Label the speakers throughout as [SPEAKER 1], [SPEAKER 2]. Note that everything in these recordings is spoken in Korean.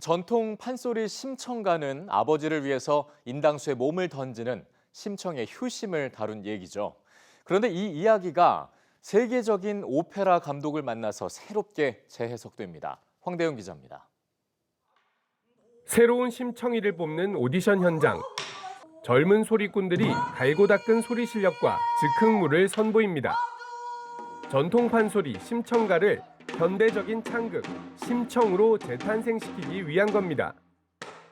[SPEAKER 1] 전통 판소리 심청가는 아버지를 위해서 인당수에 몸을 던지는 심청의 효심을 다룬 얘기죠. 그런데 이 이야기가 세계적인 오페라 감독을 만나서 새롭게 재해석됩니다. 황대영 기자입니다.
[SPEAKER 2] 새로운 심청이를 뽑는 오디션 현장. 젊은 소리꾼들이 갈고 닦은 소리 실력과 즉흥물을 선보입니다. 전통 판소리 심청가를 현대적인 창극 심청으로 재탄생시키기 위한 겁니다.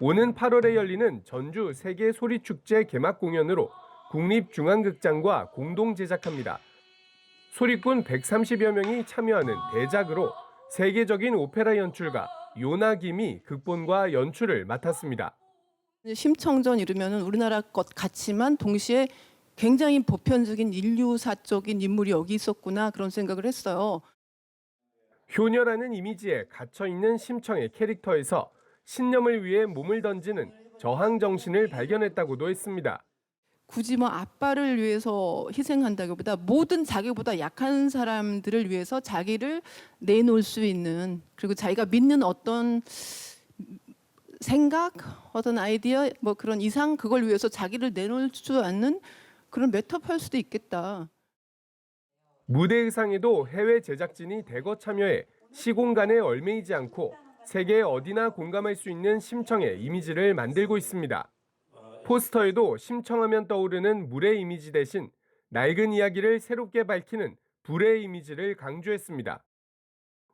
[SPEAKER 2] 오는 8월에 열리는 전주 세계 소리 축제 개막 공연으로 국립중앙극장과 공동 제작합니다. 소리꾼 130여 명이 참여하는 대작으로 세계적인 오페라 연출가 요나 김이 극본과 연출을 맡았습니다.
[SPEAKER 3] 심청전 이르면은 우리나라 것 같지만 동시에 굉장히 보편적인 인류사적인 인물이 여기 있었구나 그런 생각을 했어요.
[SPEAKER 2] 효녀라는 이미지에 갇혀 있는 심청의 캐릭터에서 신념을 위해 몸을 던지는 저항 정신을 발견했다고도 했습니다.
[SPEAKER 3] 굳이 뭐 아빠를 위해서 희생한다기보다 모든 자기보다 약한 사람들을 위해서 자기를 내놓을 수 있는 그리고 자기가 믿는 어떤 생각, 어떤 아이디어, 뭐 그런 이상 그걸 위해서 자기를 내놓을 수 않는 그런 메타포일 수도 있겠다.
[SPEAKER 2] 무대 의상에도 해외 제작진이 대거 참여해 시공간에 얽매이지 않고 세계 어디나 공감할 수 있는 심청의 이미지를 만들고 있습니다. 포스터에도 심청하면 떠오르는 물의 이미지 대신 낡은 이야기를 새롭게 밝히는 불의 이미지를 강조했습니다.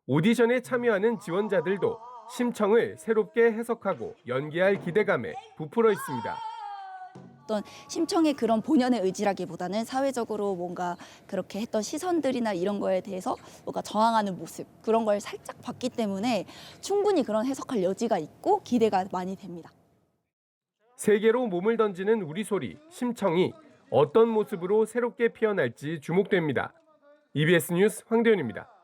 [SPEAKER 2] 오디션에 참여하는 지원자들도 심청을 새롭게 해석하고 연기할 기대감에 부풀어 있습니다.
[SPEAKER 4] 어떤 심청의 그런 본연의 의지라기보다는 사회적으로 뭔가 그렇게 했던 시선들이나 이런 거에 대해서 뭔가 저항하는 모습 그런 걸 살짝 봤기 때문에 충분히 그런 해석할 여지가 있고 기대가 많이 됩니다.
[SPEAKER 2] 세계로 몸을 던지는 우리 소리, 심청이 어떤 모습으로 새롭게 피어날지 주목됩니다. EBS 뉴스 황대현입니다.